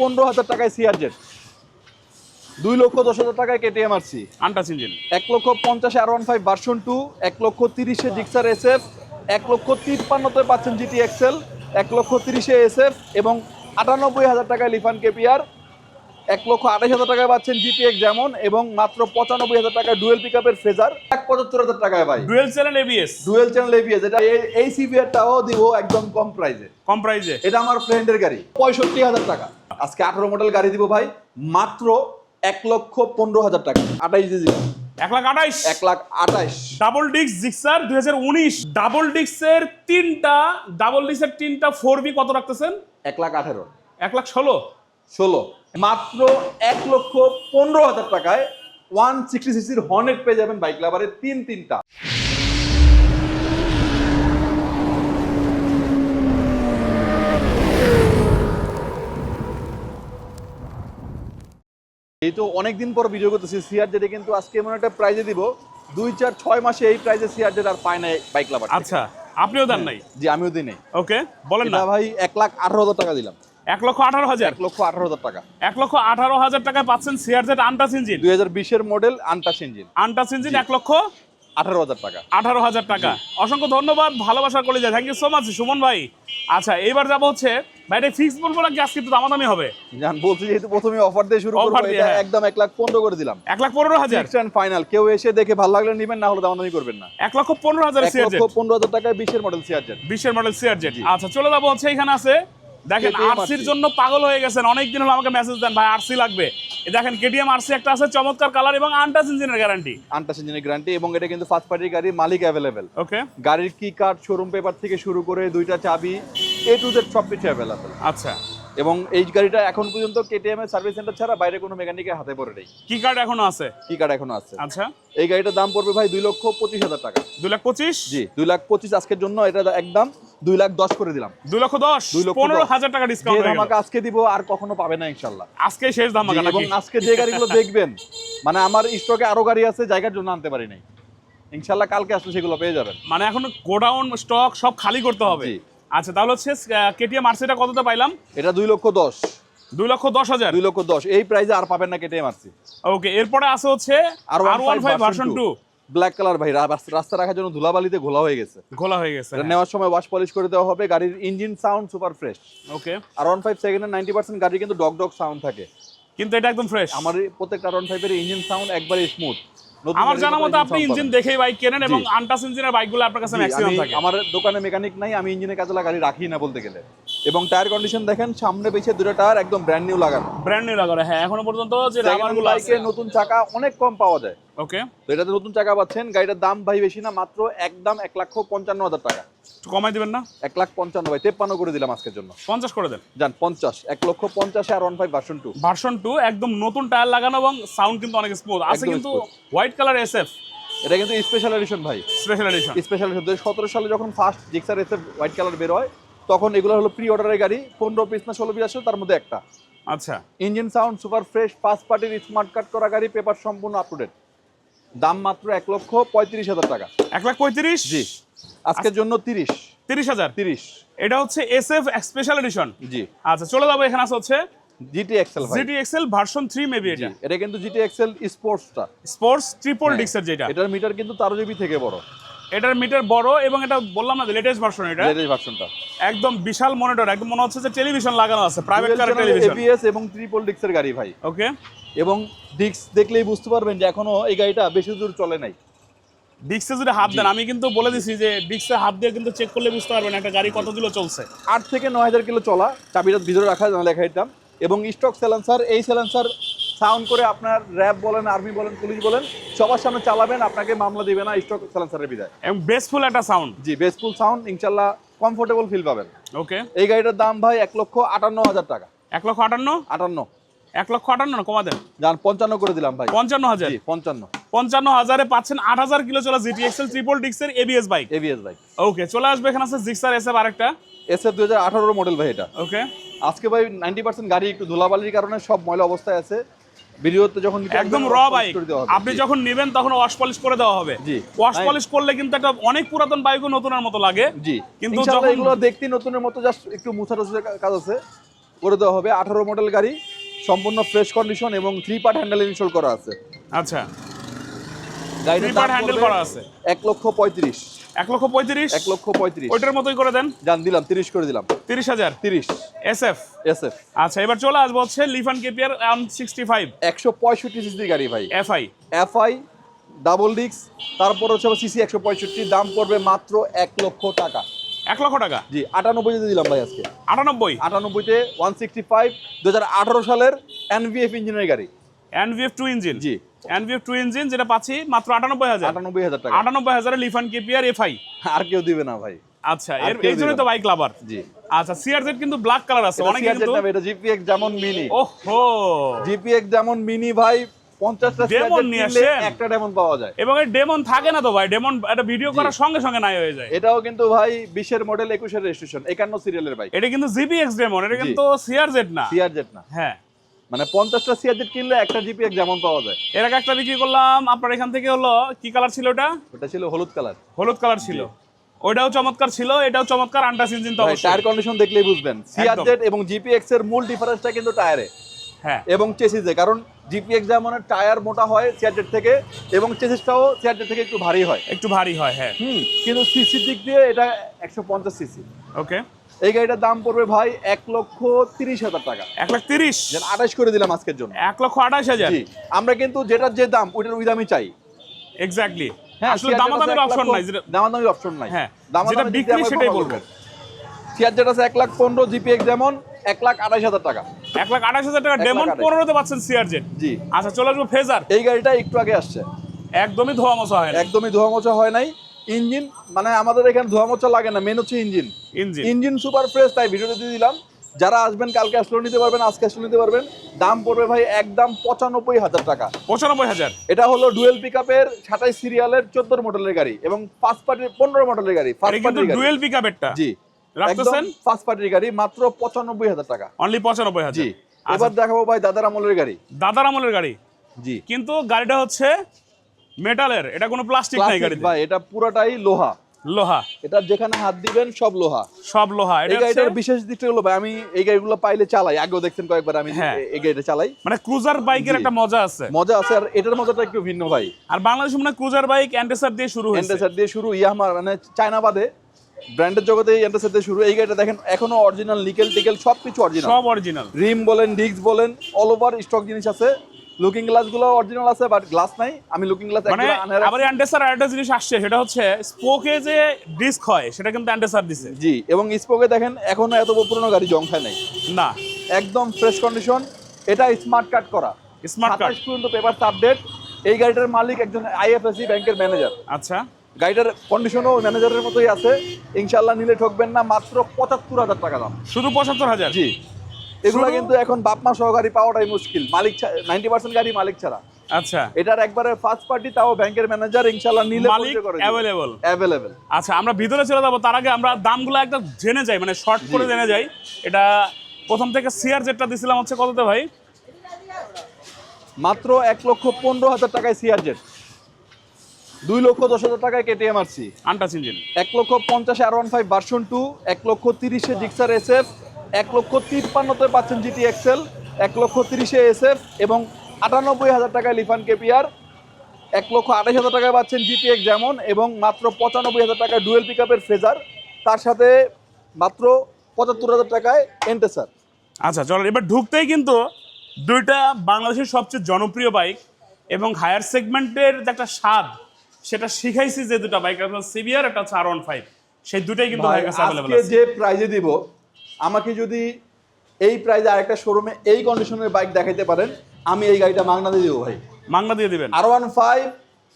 পনেরো হাজার টাকায় সিআরজেড দুই লক্ষ দশ হাজার টাকায় কেটিএম আরসি আন্টাস ইঞ্জিন। এক লক্ষ পঞ্চাশে R one five version two এক লক্ষ তিরিশে জিক্সার এস এফ এক লক্ষ তিপ্পান্নতে পাচ্ছেন জিটি এক্সেল এক লক্ষ তিরিশে এস এফ এবং আটানব্বই হাজার টাকায় লিফান কেপিআর এক লক্ষ আঠাশ হাজার টাকায় পাচ্ছেন জিপিএক্স যেমন এবং মাত্র পঁচানব্বই হাজার টাকায় ডুয়েল পিক আপের ফ্রেজার এক পঁচাত্তর হাজার টাকায় ভাই। Dual channel ABS dual channel ABS এটা এই- সিভিআরটাও দিব একদম কম প্রাইজে কম প্রাইজে এটা আমার ফ্রেন্ডের গাড়ি। পঁয়ষট্টি হাজার টাকা। আজকে আঠারো মডেল গাড়ি দিব ভাই মাত্র এক লক্ষ পনেরো হাজার টাকা। আঠাইশ দিয়ে এক লাখ আঠাইশ। এক লাখ আঠাইশ। ডাবল ডিস্ক জিক্সার দুই হাজার উনিশ। ডাবল ডিস্কের তিনটা ডাবল ডিস্কের তিনটা ফোর বি কত রাখতেছেন? এক লাখ আঠেরো। এক লাখ ষোলো। ষোলো। মাত্র এক লক্ষ পনেরো হাজার টাকায় ওয়ান সিক্সটি সিসির হর্নেট পেয়ে যাবেন বাইক লাভারের তিন তিনটা। এই তো অনেকদিন পর ভিডিও করতেছি। সিআর যেটা কিন্তু আজকে এমন একটা প্রাইজে দিব। দুই চার ছয় মাসে এই প্রাইজে সিআর যেটা আর পায় না বাইক লাভার আচ্ছা আপনিও দেন নাই? জি আমিও দিই নেই। ওকে বলেন না। ভাই এক লাখ আঠারো হাজার টাকা দিলাম। এক লক্ষ আঠারো হাজার? এক লক্ষ আঠারো হাজার টাকা। এক লক্ষ আঠারো হাজার টাকায় পাচ্ছেন সিআরজেড আন্টাস ইঞ্জিন দুই হাজার বিশের model untouched engine untouched engine এক লক্ষ আঠারো হাজার টাকা। আঠারো হাজার টাকা। অসংখ্য ধন্যবাদ ভালোবাসা করে যায় thank you so much Suman ভাই। আচ্ছা এইবার যাব হচ্ছে ভাই এটা ফিক্স বলব নাকি আজকে তো দামাদামি হবে। জান বলছি যেহেতু প্রথমে অফার দিয়ে শুরু করব এটা হ্যাঁ। একদম এক লাখ পনেরো করে দিলাম। এক লাখ পনেরো হাজার। ফিক্সড ফাইনাল কেউ এসে দেখে ভালো লাগলে নেবেন না হলে দামাদামি করবেন না। এক লক্ষ পনেরো হাজার এক সিআরজেড লক্ষ পনেরো হাজার টাকায় বিশের মডেল সিআরজেড বিশের মডেল সিআরজেড। আচ্ছা চলে যাব হচ্ছে এখানে আছে দেখেন আরসির জন্য পাগল হয়ে গেছেন। অনেকদিন হলো আমাকে মেসেজ দেন ভাই আরসি লাগবে। এই দেখেন কেটিএম আরসি একটা আছে চমৎকার কালার এবং আনটাস ইঞ্জিনের গ্যারান্টি আনটাস ইঞ্জিনের গ্যারান্টি এবং এটা কিন্তু ফার্স্ট পার্টির গাড়ি মালিক অ্যাভেলেবেল ওকে গাড়ির কি কার্ড শোরুম পেপার থেকে শুরু করে দুইটা চাবি এ টু জেড সব কিছু অ্যাভেলেবেল আচ্ছা। এবং এই গাড়িটা এখন পর্যন্ত কেটিএম এর সার্ভিস সেন্টার ছাড়া বাইরে কোনো মেকানিকের হাতে পড়ে নেই। কি কার্ড এখনও আছে? কি কার্ড এখনও আছে। আচ্ছা। এই গাড়িটার দাম পড়বে ভাই দুই লক্ষ পঁচিশ হাজার টাকা। দুই লাখ পঁচিশ? জি দুই লাখ পঁচিশ আজকের জন্য এটা একদম দুই লাখ দশ করে দিলাম। দুই লক্ষ দশ? দুই লক্ষ পনেরো হাজার টাকা ডিসকাউন্ট ধামাকা আজকে দিব আর কখনো পাবে না ইনশাল্লাহ আজকে শেষ জি, এবং আজকে যে গাড়িগুলো দেখবেন মানে আমার স্টকে আরও গাড়ি আছে জায়গার জন্য আনতে পারি নাই। ইনশাল্লাহ কালকে আসলে সেগুলো পেয়ে যাবেন। মানে এখন গোডাউন স্টক সব খালি করতে হবে। আচ্ছা তাহলে হচ্ছে কেটিএম আরসিটা কততে পাইলাম? এটা দুই লক্ষ দশ। দুই লক্ষ দশ হাজার? দুই লক্ষ দশ। এই প্রাইসে আর পাবেন না কেটে মারছি ওকে এরপরে আছে হচ্ছে R one five version two black colour ভাই রাস্তা রাখার জন্য ধুলাবালিতে ঘোলা হয়ে গেছে। খোলা হয়ে গেছে নেওয়ার সময় ওয়াশ পলিশ করে দেওয়া হবে গাড়ির engine sound super fresh okay R one five সেকেন্ডের নাইনটি পার্সেন্ট গাড়ি কিন্তু ডগ ডগ সাউন্ড থাকে। কিন্তু এটা একদম ফ্রেশ আমার প্রত্যেকটা ওয়ান ফাইভের ইঞ্জিন সাউন্ড একবারে স্মুথ আমার জানা মতো আপনি ইঞ্জিন দেখেই বাইক কেনেন এবং আনটাস ইঞ্জিনের বাইকগুলো আপনার কাছে ম্যাক্সিমাম থাকে। আমার দোকানে মেকানিক নাই আমি ইঞ্জিনের কাজে গাড়ি রাখি না বলতে গেলে। এবং টায়ার কন্ডিশন দেখেন সামনে পেছনে দুটো টায়ার একদম ব্র্যান্ড নিউ লাগানো। ব্র্যান্ড নিউ লাগানো হ্যাঁ এখনও পর্যন্ত যে সেকেন্ড রাবারগুলো আছে। নতুন চাকা অনেক কম পাওয়া যায়। ওকে তো এটাতে নতুন চাকা পাচ্ছেন গাড়িটার দাম ভাই বেশি না মাত্র একদম এক লক্ষ পঞ্চান্ন হাজার টাকা। কমাই দিবেন না? এক লাখ পঞ্চান্ন ভাই তেপ্পান্ন করে দিলাম আজকের জন্য। পঞ্চাশ করে দেন। যান পঞ্চাশ এক লক্ষ পঞ্চাশে R one five version two version two একদম নতুন টায়ার লাগানো এবং সাউন্ড কিন্তু অনেক স্মুথ আছে কিন্তু হোয়াইট কালার এসএফ এটা কিন্তু স্পেশাল এডিশন ভাই। স্পেশাল এডিশন স্পেশাল এডিশন সতেরো সালে যখন ফার্স্ট জিক্সার এসে হোয়াইট কালার বের হয় তখন এগুলো হলো প্রি অর্ডারের গাড়ি পনেরো পিস না ষোলো পিস আসলে তার মধ্যে একটা। আচ্ছা। Engine sound super fresh first পার্টির স্মার্ট কার্ড করা গাড়ি পেপার সম্পূর্ণ আপ টু ডেট দাম মাত্র এক লক্ষ পঁয়ত্রিশ হাজার টাকা। এক লাখ পঁয়ত্রিশ? জি। আজকের জন্য তিরিশ। তিরিশ হাজার? তিরিশ। এটা হচ্ছে এস এফ স্পেশাল এডিশন জি। আচ্ছা চলে যাব এখানে আছে হচ্ছে GT excel GT excel version three maybe এটা। এটা কিন্তু জিটি এক্সেল স্পোর্টসটা স্পোর্টস ট্রিপল। ডিক্সের যেটা। এটার মিটার কিন্তু তারো জিবি থেকে বড়। এটার মিটার বড় এবং এটা বললাম না লেটেস্ট ভার্সন এটা। লেটেস্ট ভার্সনটা একদম বিশাল মনিটর একদম মনে হচ্ছে যে টেলিভিশন লাগানো আছে প্রাইভেট কার টেলিভিশন এবিএস এবং ট্রিপল ডিক্সের গাড়ি ভাই। ওকে এবং ডিক্স দেখলেই বুঝতে পারবেন যে এখনও এই গাড়িটা বেশি দূর চলে নাই। ডিক্সে যদি হাত দেন আমি কিন্তু বলে দিছি যে ডিক্সে হাত দিয়ে কিন্তু চেক করলে বুঝতে পারবেন একটা গাড়ি কত কিলো চলছে। আট থেকে নয় হাজার কিলো চলা চাবিটা ভিতরে রাখা জানা লেখা দিতাম এবং স্টক স্যালেন্সার এই স্যালেন্সার সাউন্ড করে আপনার র্যাব বলেন আর্মি বলেন পুলিশ বলেন সবার সামনে চালাবেন আপনাকে মামলা দিবে না স্টক স্যালেন্সারের বিদায়। এবং বেসফুল একটা সাউন্ড। জি বেসফুল সাউন্ড ইনশাল্লাহ কমফোর্টেবল ফিল পাবেন। ওকে। এই গাড়িটার দাম ভাই এক লক্ষ আটান্ন হাজার টাকা। এক লক্ষ আটান্ন? আটান্ন। এক লক্ষ আটান্ন না কমা দেন যান পঞ্চান্ন করে দিলাম ভাই। পঞ্চান্ন হাজার? পঞ্চান্ন। পঞ্চান্ন হাজারে পাচ্ছেন আট হাজার কিলো চলা GT excel triple ডিক্সের ABS bike ABS bike okay চলে আসবে এখানে আছে জিক্সার এসএফ আরেকটা। এস এফ দুই হাজার আঠারোর মডেল ভাই এটা। ওকে। আজকে ভাই নাইনটি পার্সেন্ট গাড়ি একটু ধুলাবালির কারণে সব ময়লা অবস্থায় আছে। ভিডিওতে যখন একদম র বাইক করে দেওয়া হবে। আপনি যখন নেবেন তখন ওয়াশ পলিশ করে দেওয়া হবে। জি। ওয়াশ পলিশ করলে কিন্তু একটা অনেক পুরাতন বাইকও নতুনের মতো লাগে। জি। কিন্তু কিন্তু যখন- এগুলো দেখতে নতুনের মতো জাস্ট একটু মুছা টুছা কাজ আছে। করে দেওয়া হবে। আঠারো মডেল গাড়ি সম্পূর্ণ ফ্রেশ কন্ডিশন এবং থ্রি পার্ট হ্যান্ডেল ইনস্টল করা আছে। আচ্ছা। করা আছে। এক লক্ষ পঁয়ত্রিশ। এক লক্ষ পঁয়ত্রিশ? এক লক্ষ পঁয়ত্রিশ। ওইটার মতোই করে দেন? জান দিলাম তিরিশ করে দিলাম। তিরিশ হাজার? তিরিশ। এস এফ এস এফ আচ্ছা এবার চলে আসব হচ্ছে Lifan KPR one sixty five একশো পঁয়ষট্টি সিসি গাড়ি ভাই। এফআই এফআই ডাবল ডিক্স তারপর হচ্ছে সিসি একশো পঁয়ষট্টি দাম পড়বে মাত্র এক লক্ষ টাকা। এক লক্ষ টাকা? জি আটানব্বই দিলাম ভাই আজকে। আটানব্বই? আটানব্বইতে ওয়ান সিক্সটি ফাইভ দু হাজার আঠারো সালের এনভিএফ ইঞ্জিনের গাড়ি। এনভিএফ টু ইঞ্জিন জি। এনভিএফ টু ইঞ্জিন যেটা পাচ্ছি মাত্র আটানব্বই হাজার। আটানব্বই হাজার টাকা। আটানব্বই হাজারে লিফান কেপিয়ার এফআই আর কেউ দিবে না ভাই। আচ্ছা এর এই জন্যই দিবে তো বাইক লাভার জি। আচ্ছা সিআরজেড কিন্তু ব্ল্যাক কালার আছে অনেকে কিন্তু এটা জিপিএক্স যেমন মিনি ওহো! জিপিএক্স যেমন মিনি ভাই পঞ্চাশটা নিয়ে আসেন। একটা ডেমন পাওয়া যায়। এবং এই ডেমন থাকে না তো ভাই ডেমন একটা ভিডিও করার সঙ্গে সঙ্গে নাই হয়ে যায়। এটাও কিন্তু ভাই বিশের মডেল একুশের রেজিস্ট্রেশন একান্ন সিরিয়ালের বাইক এটা কিন্তু জিপিএক্স ডেমন এটা কিন্তু সিআরজেড না। সিআরজেড না। হ্যাঁ। মানে পঞ্চাশটা সিআরজেড কিনলে একটা জিপিএক্স যেমন পাওয়া যায়। এর আগে একটা বিক্রি করলাম আপনার এখান থেকে হলো কি কালার ছিল ওটা? ওটা ছিল হলুদ কালার হলুদ কালার ছিল। ওইটাও চমৎকার ছিল এটাও চমৎকার আন্টাস ইঞ্জিন তো টায়ার কন্ডিশন দেখলেই বুঝবেন। সিআরজেড এবং জিপিএক্স এর মূল ডিফারেন্সটা কিন্তু টায়ারে হ্যাঁ। এবং চেসিসে কারণ জিপিএক্স যেমন টায়ার মোটা হয় সিআরজেড থেকে এবং চেসিসটাও সিআরজেড থেকে একটু ভারী হয়। একটু ভারী হয় হ্যাঁ। হুম কিন্তু সিসি দিক দিয়ে এটা একশো পঞ্চাশ সিসি ওকে এই গাড়িটার দাম পড়বে ভাই এক লক্ষ তিরিশ হাজার টাকা। এক লাখ তিরিশ? আঠাশ করে দিলাম আজকের জন্য। এক লক্ষ আঠাশ হাজার? আমরা কিন্তু যেটার যে দাম ওইটার ওই দামই চাই। এক্স্যাক্টলি হ্যাঁ আসলে দামাদামির অপশন নাই দামাদামির অপশন নাই। হ্যাঁ, যেটা বিক্রি সেটাই আছে এক লাখ পনেরো জিপিএক্স যেমন এক লাখ আঠাশ হাজার টাকা। এক লাখ আঠাশ হাজার টাকা ডেমন। পনেরোতে পাচ্ছেন জি। আচ্ছা চলে আসব ফেজার এই গাড়িটা একটু আগে আসছে। একদমই ধোয়া মশা হয় না একদমই ধোয়া মোছা হয় নাই। ইঞ্জিন মানে আমাদের এখানে ধোয়া মোচা লাগে না মেন হচ্ছে engine. Engine. Engine super fresh তাই ভিডিওতে দিয়ে দিলাম। যারা আসবেন কালকে আসলেও নিতে পারবেন আজকে আসলেও নিতে পারবেন। দাম পড়বে ভাই একদম পঁচানব্বই হাজার টাকা। পঁচানব্বই হাজার। এটা হলো ডুয়েল পিকআপের সাতাইশ সিরিয়ালের চোদ্দ মডেলের গাড়ি এবং ফার্স্ট পার্টির পনেরো মডেলের গাড়ি ফার্স্ট গাড়ি। ডুয়েল পিকআপেরটা। জি। রাখতেছেন? ফার্স্ট পার্টির গাড়ি মাত্র পঁচানব্বই হাজার টাকা। অনলি পঁচানব্বই হাজার। জি। এবার দেখাবো ভাই দাদার আমলের গাড়ি। দাদার আমলের গাড়ি। জি। কিন্তু গাড়িটা হচ্ছে মেটালের এটা কোনো প্লাস্টিক নাই গাড়িতে? ভাই এটা পুরোটাই লোহা। লোহা। এটা যেখানে হাত দিবেন সব লোহা। সব লোহা। এই এটা গাড়িটার বিশেষ দিকটা হলো ভাই আমি এই গাড়িগুলো পাইলে চালাই। আগেও দেখছেন কয়েকবার আমি হ্যাঁ। এই গাড়িটা চালাই। মানে ক্রুজার বাইকের একটা মজা আছে। মজা আছে আর এটার মজাটা একটু ভিন্ন ভাই। আর বাংলাদেশ মানে ক্রুজার বাইক অ্যান্টেসার দিয়ে শুরু হয়েছে। এন্টারসার দিয়ে শুরু ইয়ামা মানে চায়না বাদে। ব্র্যান্ডের জগতে এন্টারসার দিয়ে শুরু। এই গাড়িটা দেখেন এখনও অরিজিনাল নিকেল টিকেল সবকিছু অরিজিনাল সব অরিজিনাল রিম বলেন ডিস্ক বলেন অল ওভার স্টক জিনিস আছে। লুকিং গ্লাসগুলো অরিজিনাল আছে বাট গ্লাস নাই। আমি লুকিং গ্লাস মানে আবার অ্যান্টেসার আরেকটা জিনিস আসছে সেটা হচ্ছে স্পোকে যে ডিস্ক হয় সেটা কিন্তু অ্যান্টেসার দিছে। জি এবং স্পোকে দেখেন এখনও এত পুরনো গাড়ি জং খায় নাই। না। একদম ফ্রেশ কন্ডিশন এটা স্মার্ট কার্ড করা। স্মার্ট কার্ড 27 পর্যন্ত পেপার আপডেট এই গাড়িটার মালিক একজন আইএফএসসি ব্যাংকের ম্যানেজার আচ্ছা। গাড়িটার কন্ডিশনও ম্যানেজারের মতোই আছে। ইনশাল্লাহ নিলে ঠকবেন না মাত্র পঁচাত্তর হাজার টাকা দাম। শুধু পঁচাত্তর হাজার? জি। এগুলো কিন্তু এখন বাপমা সহ গাড়ি পাওয়াটাই মুশকিল। মালিক নাইনটি পার্সেন্ট গাড়ি মালিক ছাড়া। আচ্ছা। এটার একবারে ফার্স্ট পার্টি তাও ব্যাংকের ম্যানেজার ইনশাল্লাহ নিলে মালিক অ্যাভেলেবল অ্যাভেলেবেল আচ্ছা আমরা ভিতরে চলে যাব। তার আগে আমরা দামগুলো একটা জেনে যাই মানে শর্ট করে জেনে যাই। এটা প্রথম থেকে সিআর যেটা দিছিলাম হচ্ছে কততে ভাই? মাত্র এক লক্ষ পনেরো হাজার টাকায় সিআর জেট দুই লক্ষ দশ হাজার টাকায় কেটিএম আরসি আন্টাস ইঞ্জিন এক লক্ষ পঞ্চাশে R one five version two এক লক্ষ তিরিশে জিক্সার এস এফ এক লক্ষ তিপ্পান্নতে পাচ্ছেন জিটি এক্সেল এক লক্ষ তিরিশে এস এফ এবং আটানব্বই হাজার টাকায় লিফান কেপিআর এক লক্ষ আঠাশ হাজার টাকায় পাচ্ছেন জিপিএক্স যেমন এবং মাত্র পঁচানব্বই হাজার টাকায় ডুয়েল পিকআপের ফ্রেজার তার সাথে মাত্র পঁচাত্তর হাজার টাকায় এন্টেসার আচ্ছা চলো এবার ঢুকতেই কিন্তু দুইটা বাংলাদেশের সবচেয়ে জনপ্রিয় বাইক এবং হায়ার সেগমেন্টের যে একটা স্বাদ সেটা শিখাইছি যে দুটো বাইক একটা সিভিয়ার একটা আর ওয়ান ফাইভ সেই দুটাই কিন্তু যে প্রাইজে দিব আমাকে যদি এই প্রাইজে আরেকটা শোরুমে এই কন্ডিশনের বাইক দেখাইতে পারেন আমি এই গাড়িটা মাগনা দিয়ে দিব ভাই। মাংনা দিয়ে দিবেন? আর ওয়ান ফাইভ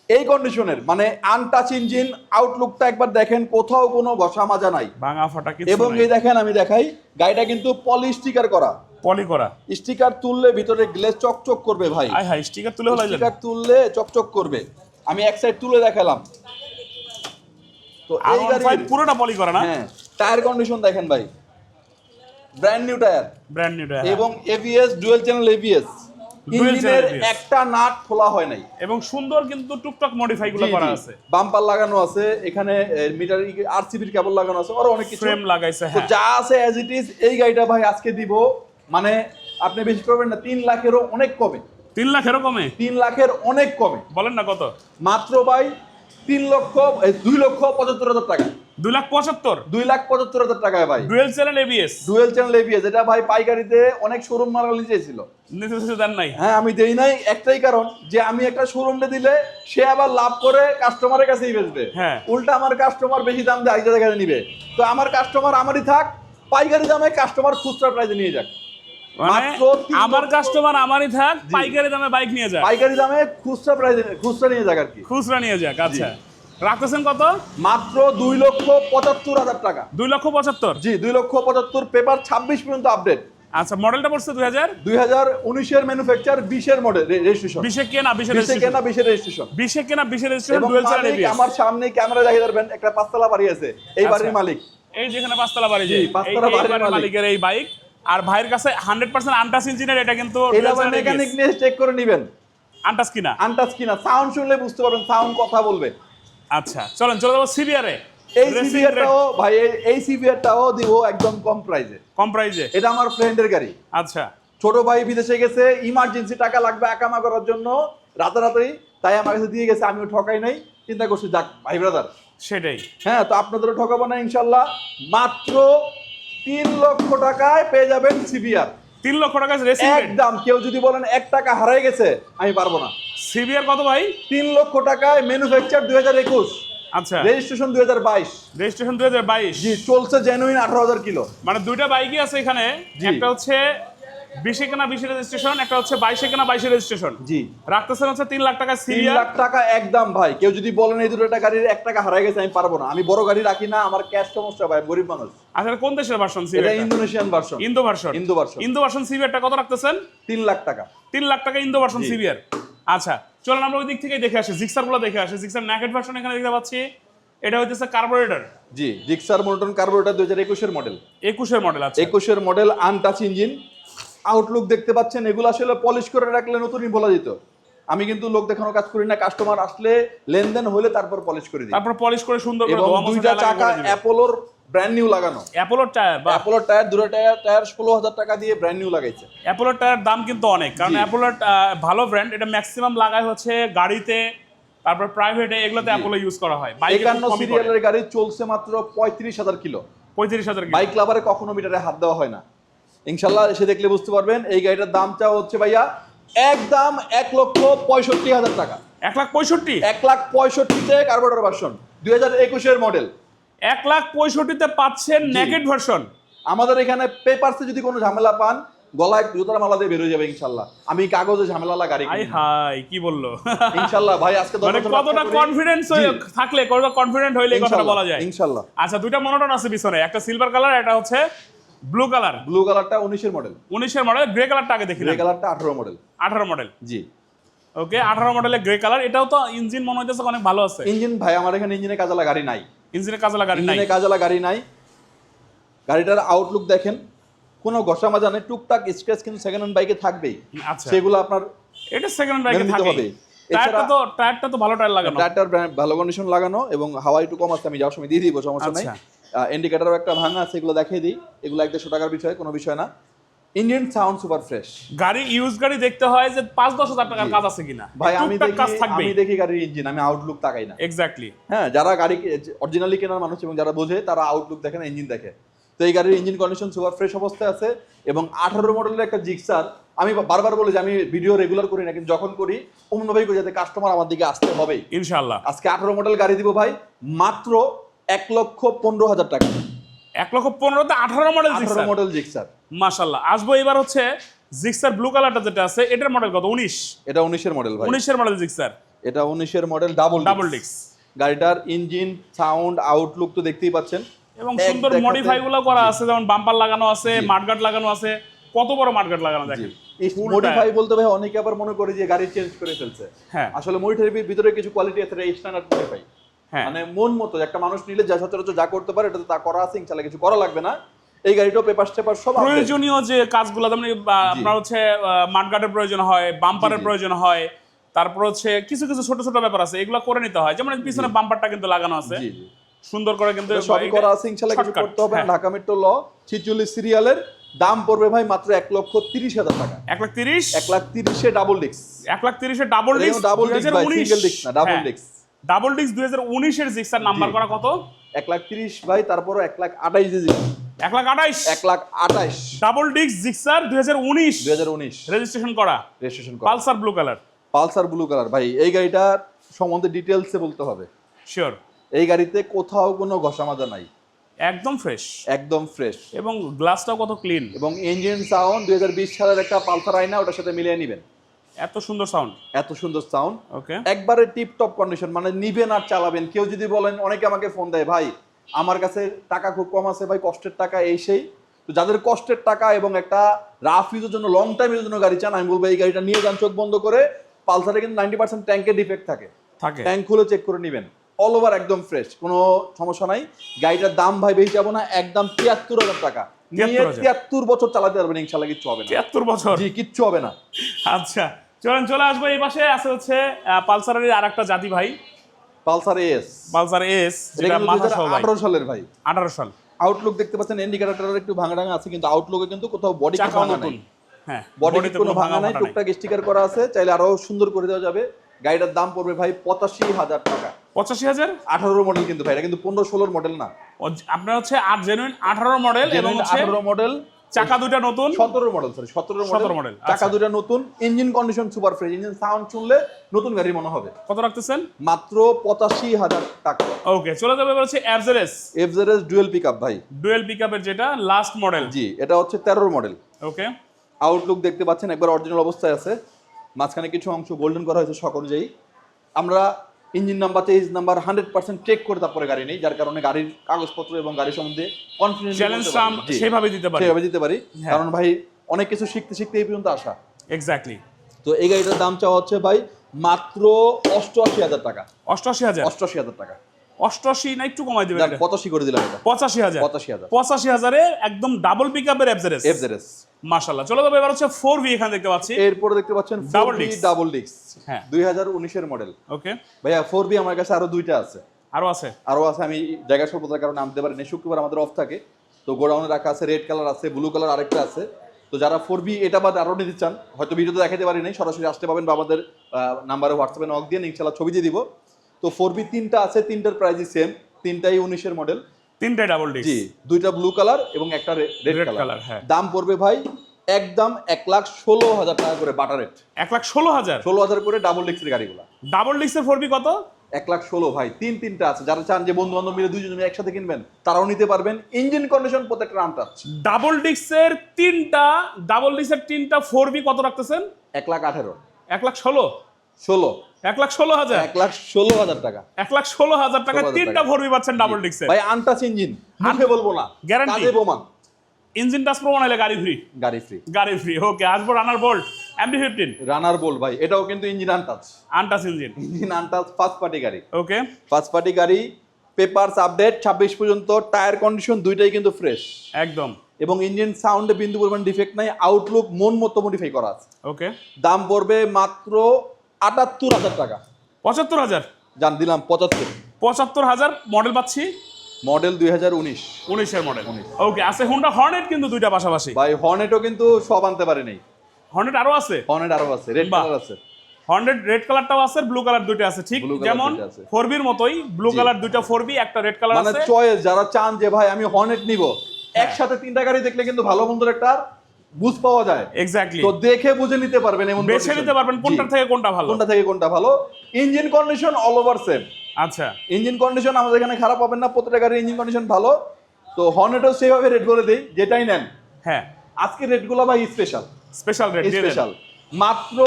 এই কন্ডিশনের মানে আনটাচ ইঞ্জিন আউটলুকটা একবার দেখেন কোথাও কোনো ঘষা মাজা নাই। ভাঙা ফাটা কিছু এবং এই দেখেন আমি দেখাই গাড়িটা কিন্তু পলি স্টিকার করা। পলি করা। স্টিকার তুললে ভিতরে গ্লেজ চকচক করবে ভাই। আই হাই স্টিকার তুলে স্টিকার তুললে চকচক করবে। আমি এক সাইড তুলে দেখালাম। তো এই গাড়ি পুরোটা পলি করা না? হ্যাঁ টায়ার কন্ডিশন দেখেন ভাই। Brand new tyre brand new tyre এবং এবিএস ডুয়েল চ্যানেল এবিএস ইঞ্জিনের একটা নাট খোলা হয় নাই। এবং সুন্দর কিন্তু টুকটাক মডিফাই গুলো করা আছে। বাম্পার লাগানো আছে এখানে মিটার আরসিবির কেবল লাগানো আছে আরও অনেক কিছু। ফ্রেম লাগাইছে তো হ্যাঁ। যা আছে অ্যাজ ইট ইজ এই গাড়িটা ভাই আজকে দিব মানে আপনি বেশি করবেন না তিন লাখেরও অনেক কমে। তিন লাখেরও কমে? তিন লাখের অনেক কমে। বলেন না কত? মাত্র ভাই তিন লক্ষ দুই লক্ষ পঁচাত্তর হাজার টাকা। দুই লাখ পঁচাত্তর? দুই লাখ পঁচাত্তর হাজার টাকায় ভাই। Dual channel ABS dual channel ABS যেটা ভাই পাইকারিতে অনেক শোরুম মারালি নাই। হ্যাঁ আমি দেই নাই একটাই কারণ যে আমি একটা শোরুমে দিলে সে আবার লাভ করে কাস্টমারের কাছেই বেচবে। হ্যাঁ। উল্টা আমার কাস্টমার বেশি দাম দিয়ে জায়গায় নিবে। তো আমার কাস্টমার আমারই থাক পাইকারি দামে কাস্টমার খুচরা প্রাইসে নিয়ে যাক। আমার লক্ষ- কাস্টমার আমারই থাক পাইকারি দামে বাইক নিয়ে যায় পাইকারি দামে খুচরা প্রাইসে খুচরা নিয়ে যাক আর কি। খুচরা নিয়ে যাক আচ্ছা। রাখতেছেন কত? মাত্র দুই লক্ষ পঁচাত্তর হাজার টাকা। দুই লক্ষ পঁচাত্তর? জি দুই লক্ষ পঁচাত্তর পেপার ছাব্বিশ পর্যন্ত আপডেট আচ্ছা মডেলটা পড়ছে দুই হাজার? দুই হাজার উনিশের ম্যানুফ্যাকচার বিশের মডেল রেজিস্ট্রেশন বিশে কেনা বিশে বিশে কেনা বিশের রেজিস্ট্রেশন বিশে কেনা বিশে রেজিস্ট্রেশন ডুয়েল চ্যানেল এবিএস আমার সামনে ক্যামেরা দেখিয়ে ধরবেন একটা পাঁচতলা বাড়ি আছে এই বাড়ির আচ্ছা। মালিক। এই যেখানে পাঁচতলা বাড়ি যে পাঁচতলা বাড়ির বাড়ির মালিকের এই বাইক আর ভাইয়ের কাছে হান্ড্রেড পার্সেন্ট আন্টাস ইঞ্জিনের এটা কিন্তু মেকানিক নিয়ে চেক করে নেবেন। আন্টাস কিনা? আনটাচ কিনা। সাউন্ড শুনলে বুঝতে পারবেন সাউন্ড কথা বলবে। আচ্ছা চলেন চলে যাব সিবিআরে এই সিভিআরটাও ভাই এই- সিভিআরটাও দিব একদম কম প্রাইসে কম প্রাইজে এটা আমার ফ্রেন্ডের গাড়ি। আচ্ছা। ছোট ভাই বিদেশে গেছে ইমার্জেন্সি টাকা লাগবে আকামা করার জন্য রাতারাতি তাই আমার কাছে দিয়ে গেছে আমিও ঠকাই নাই চিন্তা করছি যাক ভাই ব্রাদার সেটাই। হ্যাঁ তো আপনাদেরও ঠকাবো না ইনশাল্লাহ। মাত্র তিন লক্ষ টাকায় পেয়ে যাবেন সিবিআর তিন লক্ষ টাকা রেসিং একদম কেউ যদি বলেন এক টাকা হারাই গেছে আমি পারব না। সিবিআর কত ভাই? তিন লক্ষ টাকায় ম্যানুফ্যাকচার দুই হাজার একুশ আচ্ছা। রেজিস্ট্রেশন দুই হাজার বাইশ। রেজিস্ট্রেশন দুই হাজার বাইশ। জি চলছে জেনুইন আঠারো হাজার কিলো। মানে দুইটা বাইকই আছে এখানে। একটা হচ্ছে বিশে কেনা বিশে রেজিস্ট্রেশন একটা হচ্ছে বাইশে কেনা বাইশে রেজিস্ট্রেশন জি। রাখতেছেন হচ্ছে তিন লাখ টাকা তিন লাখ টাকা একদম ভাই। কেউ যদি বলেন এই দুটো গাড়ির এক টাকা হারাই গেছে আমি পারব না। আমি বড় গাড়ি রাখি না আমার ক্যাশ সমস্যা ভাই গরিব মানুষ। আসলে কোন দেশের ভার্সন এটা Indonesian version Indo version Indo version Indo version সিবিআরটা কত রাখতেছেন? তিন লাখ টাকা। তিন লাখ টাকা ইন্দো ভার্সন জি। আচ্ছা চলুন আমরা ওই দিক থেকে দেখে আসি। জিক্সারগুলো দেখে আসি। জিক্সার ন্যাকেট ভার্সন এখানে দেখতে পাচ্ছি। এটা হইতেছে কার্বোরেটর জি জিক্সার মোটন কার্বোরেটার দুই হাজার একুশের মডেল একুশের মডেল আছে একুশের মডেল আনটাচ ইঞ্জিন আউটলুক দেখতে পাচ্ছেন এগুলো আসলে পলিশ করে রাখলে নতুনই বলা যেত। আমি কিন্তু লোক দেখানো কাজ করি না কাস্টমার আসলে লেনদেন হলে তারপর পলিশ করে দিই। তারপর পলিশ করে সুন্দর করে এবং দুইটা চাকা অ্যাপোলোর ব্র্যান্ড নিউ লাগানো। অ্যাপোলোর টায়ার বা অ্যাপোলোর টায়ার দুটো টায়ার টায়ার ষোলো হাজার টাকা দিয়ে ব্র্যান্ড নিউ লাগাইছে। অ্যাপোলোর টায়ার দাম কিন্তু অনেক কারণ। অ্যাপোলোর ভালো ব্র্যান্ড এটা ম্যাক্সিমাম লাগায় হচ্ছে গাড়িতে তারপর প্রাইভেটে এগুলোতে অ্যাপোলো ইউজ করা হয়। বাইকে একান্ন সিরিয়ালের গাড়ি চলছে মাত্র পঁয়ত্রিশ হাজার কিলো। পঁয়ত্রিশ হাজার বাইক লাভারে কখনো মিটারে হাত দেওয়া হয় না। ইনশাল্লাহ এসে দেখলে বুঝতে পারবেন এই গাড়িটার দামটা হচ্ছে ভাইয়া একদম এক লক্ষ পঁয়ষট্টি হাজার টাকা। এক লাখ পঁয়ষট্টি? এক লাখ পঁয়ষট্টিতে কার্বোরেটর ভার্সন দুই হাজার একুশের মডেল এক লাখ পঁয়ষট্টিতে পাচ্ছেন নেকেট ভার্সন আমাদের এখানে পেপারসে যদি কোনো ঝামেলা পান গলায় জুতার মালা দিয়ে বেরোয় যাবে ইনশাল্লাহ। আমি কাগজে ঝামেলা গাড়ি আই হাই কি বলল? ইনশাল্লাহ ভাই আজকে মানে কতটা কনফিডেন্স থাকলে কতটা কনফিডেন্ট হইলে কথাটা বলা যায়? ইনশাল্লাহ। আচ্ছা দুইটা মনোটন আছে পিছনে একটা সিলভার কালার একটা হচ্ছে ব্লু কালার ব্লু কালারটা উনিশের মডেল উনিশের মডেল গ্রে কালারটা আগে দেখি গ্রে কালারটা আঠারো মডেল আঠারো মডেল জি। ওকে আঠারো মডেলের গ্রে কালার এটাও তো ইঞ্জিন মনে হইতেছে অনেক ভালো আছে। ইঞ্জিন ভাই আমার এখানে ইঞ্জিনে কাজালা গাড়ি নাই। ইঞ্জিনের কাজে লাগানি নাই। গাড়ি নাই। গাড়িটার আউটলুক দেখেন। কোনো ঘষা মাজা নেই। টুকটাক স্ক্র্যাচ কিন্তু সেকেন্ড হ্যান্ড বাইকে থাকবেই। আচ্ছা। সেগুলো আপনার এটা সেকেন্ড বাইকে মেনে নিতে থাকে হবে। টায়ারটা তো টায়ারটা তো ভালো টায়ার লাগানো। টায়ারটার ভালো কন্ডিশন লাগানো এবং হাওয়া একটু কম আছে আমি যাওয়ার সময় দিয়ে দিব সমস্যা নাই। আচ্ছা। ইন্ডিকেটারও একটা ভাঙা আছে এগুলো দেখিয়ে দিই। এগুলো এক দেড়শো টাকার বিষয় কোনো বিষয় না। ইঞ্জিন সাউন্ড সুপার ফ্রেশ গাড়ি ইউজ গাড়ি দেখতে হয় যে পাঁচ দশ হাজার টাকার কাজ আছে কিনা। ভাই আমি দেখি আমি দেখি গাড়ির ইঞ্জিন আমি আউটলুক তাকাই না। এক্স্যাক্টলি হ্যাঁ যারা গাড়ি অরিজিনালি কেনার মানুষ এবং যারা বোঝে তারা আউটলুক দেখে না ইঞ্জিন দেখে। তো এই গাড়ির ইঞ্জিন কন্ডিশন সুপার ফ্রেশ অবস্থায় আছে এবং আঠারো মডেলের একটা জিক্সার আমি বারবার বলি যে আমি ভিডিও রেগুলার করি না কিন্তু যখন করি অন্যভাবেই করি যাতে কাস্টমার আমার দিকে আসতে হবে ইনশাল্লাহ আজকে আঠারো মডেল গাড়ি দিব ভাই মাত্র এক লক্ষ পনেরো হাজার টাকা। এক লক্ষ পনেরোতে আঠারো মডেল আঠারো মডেল জিক্সার মাশাল্লাহ। আসব এবার হচ্ছে জিক্সার ব্লু কালারটা যেটা আছে এটার মডেল কত? উনিশ। এটা উনিশের মডেল ভাই। উনিশের মডেল জিক্সার এটা উনিশের মডেল ডাবল ডাবল ডিক্স গাড়িটার ইঞ্জিন সাউন্ড আউটলুক তো দেখতেই পাচ্ছেন। এবং সুন্দর মডিফাই গুলো করা আছে যেমন বাম্পার লাগানো আছে মাঠগাট লাগানো আছে। কত বড় মাঠগাট লাগানো দেখেন। মডিফাই বলতে ভাই অনেকে আবার মনে করে যে গাড়ি চেঞ্জ করে ফেলছে। হ্যাঁ। আসলে মডিফাইয়ের ভিতরে কিছু কোয়ালিটি আছে স্ট্যান্ডার্ড মডিফাই মানে মন মতো একটা মানুষ নিলে যা সচরাচর যা করতে পারে এটা তো করা আছে ইনশাল্লাহ কিছু করা লাগবে না। এই গাড়িটাও পেপার টেপার সব প্রয়োজনীয় যে কাজগুলো যেমন আপনার হচ্ছে মাঠগাটের প্রয়োজন হয় বাম্পারের প্রয়োজন হয় তারপর হচ্ছে কিছু কিছু ছোট ছোট ব্যাপার আছে এগুলো করে নিতে হয়। যেমন পিছনে বাম্পারটা কিন্তু লাগানো আছে। সুন্দর করে কিন্তু সবই করা আছে কিছু করতে হবে হ্যাঁ। ঢাকা মেট্রো ল ছিচল্লিশ সিরিয়ালের দাম পড়বে ভাই মাত্র এক লক্ষ তিরিশ হাজার টাকা। এক লাখ তিরিশ? এক লাখ তিরিশে ডাবল ডিক্স এক লাখ তিরিশে ডাবল ডিস্ক ডাবল সিঙ্গেল ডিক্স না ডাবল ডিক্স ডাবল ডিস্ক দুই হাজার উনিশের জিক্সার নাম্বার করা কত? এক লাখ তিরিশ ভাই তারপরও এক লাখ আঠাইশ এক লাখ আঠাইশ। এক লাখ আঠাইশ। ডাবল ডিস্ক জিক্সার দুই হাজার উনিশ। দুই হাজার উনিশ। রেজিস্ট্রেশন করা। রেজিস্ট্রেশন করা। Pulsar blue colour Pulsar blue colour ভাই এই গাড়িটার সম্বন্ধে ডিটেলসে বলতে হবে। শিওর এই গাড়িতে কোথাও কোনো ঘষা মাজা নাই। একদম ফ্রেশ একদম ফ্রেশ এবং গ্লাসটাও কত ক্লিন এবং ইঞ্জিন সাউন্ড দুই হাজার বিশ সালের একটা পালসার আইনা ওটার সাথে মিলিয়ে নেবেন। এত সুন্দর সাউন্ড এত সুন্দর সাউন্ড ওকে একবারে টিপ টপ কন্ডিশন মানে নিবেন আর চালাবেন। কেউ যদি বলেন অনেকে আমাকে ফোন দেয় ভাই আমার কাছে টাকা খুব কম আছে ভাই কষ্টের টাকা এই সেই। তো যাদের কষ্টের টাকা এবং একটা রাফ ইউজের জন্য লং টাইম ইউজের জন্য গাড়ি চান আমি বলব এই গাড়িটা নিয়ে যান চোখ বন্ধ করে। পালসারে কিন্তু নাইনটি পার্সেন্ট ট্যাঙ্কের ডিফেক্ট থাকে। থাকে। ট্যাঙ্ক খুলে চেক করে নেবেন। অল ওভার একদম ফ্রেশ কোনো সমস্যা নাই। গাড়িটার দাম ভাই বেশি যাব না একদম তিয়াত্তর হাজার টাকা। নিয়ে তিয়াত্তর বছর চালাতে পারবেন ইনশাল্লাহ কিচ্ছু হবে না। তিয়াত্তর বছর? জি কিচ্ছু হবে না। আচ্ছা। চলেন চলে আসব এই পাশে। আছে হচ্ছে পালসারের আর একটা জাতি ভাই। Pulsar S. পালসার এস যেটা মাথা সহ ভাই আঠারো সালের ভাই। আঠারো সাল। আউটলুক দেখতে পাচ্ছেন ইন্ডিকেটরটার একটু ভাঙা আছে কিন্তু আউটলুকে কিন্তু কোথাও বডি চাকাও ভাঙা নাই। হ্যাঁ বডি কোনো ভাঙা নাই টুকটাক স্টিকার করা আছে চাইলে আরও সুন্দর করে দেওয়া যাবে। গাড়িটার দাম পড়বে ভাই পঁচাশি হাজার টাকা। পঁচাশি হাজার? আঠারো মডেল কিন্তু ভাই এটা কিন্তু পনেরো ষোলোর মডেল না। আপনার হচ্ছে আট জেনুইন আঠারো মডেল এবং হচ্ছে আঠারো মডেল চাকা দুটা নতুন। সতেরো মডেল সরি সতেরো 17 মডেল চাকা আচ্ছা। দুটা নতুন engine condition super fresh engine sound শুনলে নতুন গাড়ি মনে হবে। কত রাখতেছেন? মাত্র পঁচাশি হাজার টাকা। ওকে চলে যাবে হচ্ছে অ্যাভজারেস এফজেরেস ডুয়েল পিক আপ ভাই। ডুয়েল পিকআপের যেটা লাস্ট মডেল জি এটা হচ্ছে তেরোর মডেল ওকে। আউটলুক দেখতে পাচ্ছেন একবার অরিজিনাল অবস্থায় আছে। মাঝখানে কিছু অংশ গোল্ডেন করা হয়েছে সকল অনুযায়ী। আমরা ইঞ্জিন নাম্বার তেইশ নাম্বার হান্ড্রেড পার্সেন্ট চেক করে তারপরে গাড়ি নেই যার কারণে গাড়ির কাগজপত্র এবং গাড়ি সম্বন্ধে কনফিডেন্স সেভাবে দিতে পারি। সেভাবে দিতে পারি। হ্যাঁ। কারণ ভাই অনেক কিছু শিখতে শিখতে এই পর্যন্ত আসা। এক্স্যাক্টলি তো এই গাড়িটার দাম চাওয়া হচ্ছে ভাই মাত্র অষ্টআশি হাজার টাকা। অষ্টআশি হাজার। অষ্টআশি হাজার টাকা। অষ্টআশি না একটু কমাই দেবে যাক পঁচাশি করে দিলাম পঁচাশি হাজার। পঁচাশি হাজার। পঁচাশি হাজারে একদম ডাবল পিকআপের অ্যাভজারেস এফজেরেস মাশাল্লাহ চলে যাবে এবার হচ্ছে ফোর ভি এখানে দেখতে পাচ্ছি। এরপরে দেখতে পাচ্ছেন Double disc। ডাবল ডিস্ক হ্যাঁ। দুই হাজার উনিশের মডেল ওকে ভাইয়া ফোর বি আমার কাছে আরও দুইটা আছে। আরও আছে? আরও আছে আমি জায়গা স্বল্পতার কারণে আনতে পারিনি। শুক্রবার আমাদের অফ থাকে। তো গোডাউনে রাখা আছে রেড কালার আছে ব্লু কালার আরেকটা আছে। তো যারা ফোর বি এটা বাদ আরও নিতে চান হয়তো ভিডিওতে দেখাতে পারি নাই সরাসরি আসতে পাবেন বা আমাদের নাম্বারে হোয়াটসঅ্যাপে নক দিয়ে ইনশাল্লাহ ছবি দিয়ে দিব। তো ফোর বি তিনটা আছে তিনটার প্রাইসই সেম তিনটাই উনিশের মডেল তিনটে ডাবল ডিস্ক জি দুইটা ব্লু কালার এবং একটা রেড কালার হ্যাঁ। দাম পড়বে ভাই একদম এক লাখ ষোলো হাজার টাকা করে বাটার রেট এক লাখ ষোলো হাজার? ষোলো হাজার করে ডাবল ডিক্সের গাড়িগুলো। ডাবল ডিস্কের ফোর বি কত? এক লাখ ষোলো ভাই তিন তিনটা আছে। যারা চান যে বন্ধু বান্ধব মিলে দুইজন মিলে একসাথে কিনবেন তারাও নিতে পারবেন। ইঞ্জিন কন্ডিশন প্রত্যেকটা নাম টাচ ডাবল ডিস্কের তিনটা ডাবল ডিস্কের তিনটা ফোর বি কত রাখতেছেন? এক লাখ আঠেরো। এক লাখ ষোলো? ষোলো। এক লাখ ষোলো হাজার? এক লাখ ষোলো হাজার টাকা। এক লাখ ষোলো হাজার টাকা তিনটা টাকা। পাচ্ছেন ডাবল ডিস্কের ভাই আনটাচ ইঞ্জিন মুখে বলব না? কাজে প্রমাণ। ইঞ্জিন টাচ প্রমাণ হলে গাড়ি ফ্রি গাড়ি ফ্রি গাড়ি ফ্রি ওকে আসব Runner Bolt MD fifteen Runner বল ভাই এটাও কিন্তু engine untouched untouched engine engine untouched first party গাড়ি। ওকে ফার্স্ট পার্টি গাড়ি পেপারস আপডেট ছাব্বিশ পর্যন্ত টায়ার কন্ডিশন দুইটাই কিন্তু ফ্রেশ একদম। এবং ইঞ্জিন সাউন্ডে বিন্দু পরিমাণ ডিফেক্ট নাই আউটলুক মন মতো মডিফাই করা আছে। ওকে দাম পড়বে মাত্র আটাত্তর হাজার টাকা। পঁচাত্তর হাজার? জান দিলাম পঁচাত্তর। পঁচাত্তর হাজার মডেল পাচ্ছি? মডেল দুই হাজার উনিশ। উনিশের মডেল। ওকে আছে হুন্ডা হর্নেট কিন্তু দুইটা পাশাপাশি। ভাই হর্নেটও কিন্তু সব আনতে পারে নাই। হর্নেট আরও আছে? হর্নেট আরও আছে রেড। কালার আছে। হর্নেট রেড কালারটাও আছে ব্লু কালার দুইটা আছে ঠিক? যেমন। ফোর বির মতোই ব্লু কালার দুইটা ফোর বি একটা রেড কালার মানে আছে। চয়েস যারা চান যে ভাই আমি হর্নেট নিব। একসাথে তিনটা গাড়ি দেখলে কিন্তু ভালো মন্দের একটা বুঝ পাওয়া যায়। এক্স্যাক্টলি তো দেখে বুঝে নিতে পারবেন এমন বেছে নিতে পারবেন কোনটার থেকে কোনটা ভালো? কোনটা থেকে কোনটা ভালো? Engine condition all over same আচ্ছা। ইঞ্জিন কন্ডিশন আমাদের এখানে খারাপ পাবেন না প্রত্যেকটা গাড়ির ইঞ্জিন কন্ডিশন ভালো। তো হর্নেটও সেভাবে রেট বলে দেই যেটাই নেন। হ্যাঁ। আজকে রেটগুলো ভাই স্পেশাল স্পেশাল রেট স্পেশাল মাত্র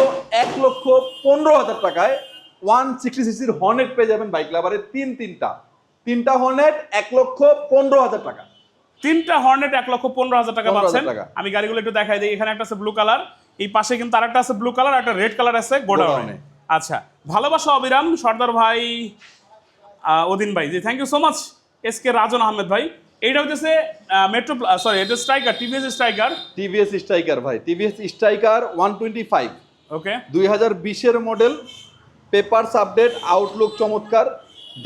এক লক্ষ পনেরো হাজার টাকায় ওয়ান সিক্সটি সিসির হর্নেট পেয়ে যাবেন বাইক লাভারের তিন তিনটা। তিনটা হর্নেট এক লক্ষ পনেরো হাজার টাকা। তিনটা হর্নেট এক লক্ষ পনেরো হাজার টাকা 15,000 পাচ্ছেন। আমি গাড়িগুলো একটু দেখাই দিই। এখানে একটা আছে ব্লু কালার এই পাশে কিন্তু আরেকটা আছে ব্লু কালার একটা রেড কালার আছে গোডাউনে। আচ্ছা ভালোবাসা অবিরাম সর্দার ভাই অদিন ভাই। জি thank you so much S K Rajan Ahmed ভাই। এইটা হচ্ছে মেট্রো সরি এটা Striker TVS Striker TVS Striker ভাই। TVS Striker one twenty five okay দুই হাজার বিশের মডেল পেপারস আপডেট আউটলুক চমৎকার।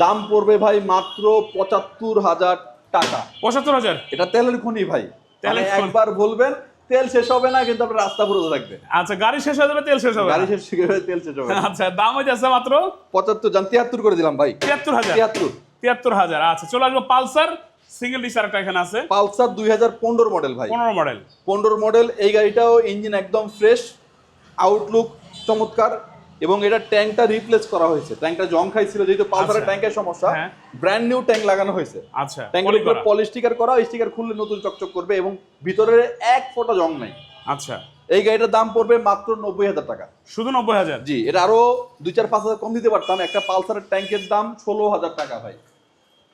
দাম পড়বে ভাই মাত্র পঁচাত্তর হাজার টাকা। পঁচাত্তর হাজার? এটা তেলের খনি ভাই। মানে একবার বলবেন তেল শেষ হবে না কিন্তু আপনার রাস্তা পুরো থাকবে। আচ্ছা গাড়ি শেষ হয়ে যাবে তেল শেষ হবে গাড়ি শেষ হয়ে তেল শেষ হবে আচ্ছা দাম হইতেছে মাত্র? পঁচাত্তর জান তিয়াত্তর করে দিলাম ভাই। তিয়াত্তর হাজার? তিয়াত্তর। তিয়াত্তর হাজার আচ্ছা চলে আসব পালসার সিঙ্গেল ডিসার একটা এখানে আছে। পালসার দুই হাজার পনেরো মডেল ভাই। পনেরো মডেল। পনেরো মডেল এই গাড়িটাও ইঞ্জিন একদম ফ্রেশ আউটলুক চমৎকার। এবং এটা ট্যাঙ্কটা রিপ্লেস করা হয়েছে। ট্যাঙ্কটা জং খাইছিল যেহেতু পালসারের আচ্ছা। ট্যাঙ্কের সমস্যা। ব্র্যান্ড নিউ ট্যাঙ্ক লাগানো হয়েছে। আচ্ছা ট্যাঙ্কের উপর করা। পলি স্টিকার করা স্টিকার খুললে নতুন চকচক করবে এবং ভিতরে এক ফোঁটা জং নাই। আচ্ছা। এই গাড়িটার দাম পড়বে মাত্র নব্বই হাজার টাকা। শুধু নব্বই হাজার? জি এটা আরও দুই চার পাঁচ হাজার কম দিতে পারতাম। একটা পালসারের ট্যাঙ্কের দাম ষোলো হাজার টাকা ভাই।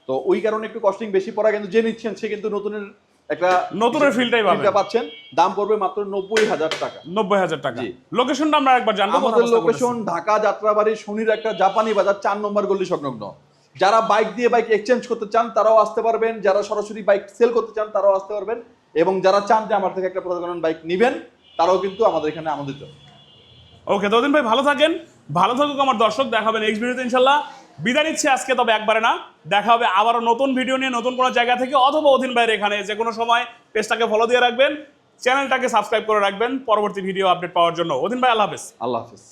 তো ওই কারণে একটু কস্টিং বেশি পড়া কিন্তু যে নিচ্ছেন সে কিন্তু নতুনের একটা নতুনের ফিল্ডটাই পাবে ফিল্ডটা পাচ্ছেন দাম পড়বে মাত্র নব্বই হাজার টাকা। নব্বই হাজার টাকা। লোকেশনটা আমরা একবার জানব আমাদের লোকেশন ঢাকা যাত্রাবাড়ি শনির একটা জাপানি বাজার চার নম্বর গল্লি সংলগ্ন। যারা বাইক দিয়ে বাইক এক্সচেঞ্জ করতে চান তারাও আসতে পারবেন। যারা সরাসরি বাইক সেল করতে চান তারাও আসতে পারবেন। এবং যারা চান যে আমার থেকে একটা প্রধান বাইক নিবেন তারাও কিন্তু আমাদের এখানে আমন্ত্রিত। ওকে তদিন ভাই ভালো থাকেন। ভালো থাকুক আমার দর্শক দেখাবেন নেক্সট ভিডিওতে ইনশাল্লাহ। বিদায় নিচ্ছি আজকে, তবে একবারে না। দেখা হবে আবারও নতুন ভিডিও নিয়ে, নতুন কোনো জায়গা থেকে, অথবা অধীন ভাইয়ের এখানে। যে কোনো সময় পেজটাকে ফলো দিয়ে রাখবেন চ্যানেলটাকে সাবস্ক্রাইব করে রাখবেন। পরবর্তী ভিডিও আপডেট পাওয়ার জন্য। অধীন ভাই, আল্লাহ হাফিজ। আল্লাহ হাফিজ।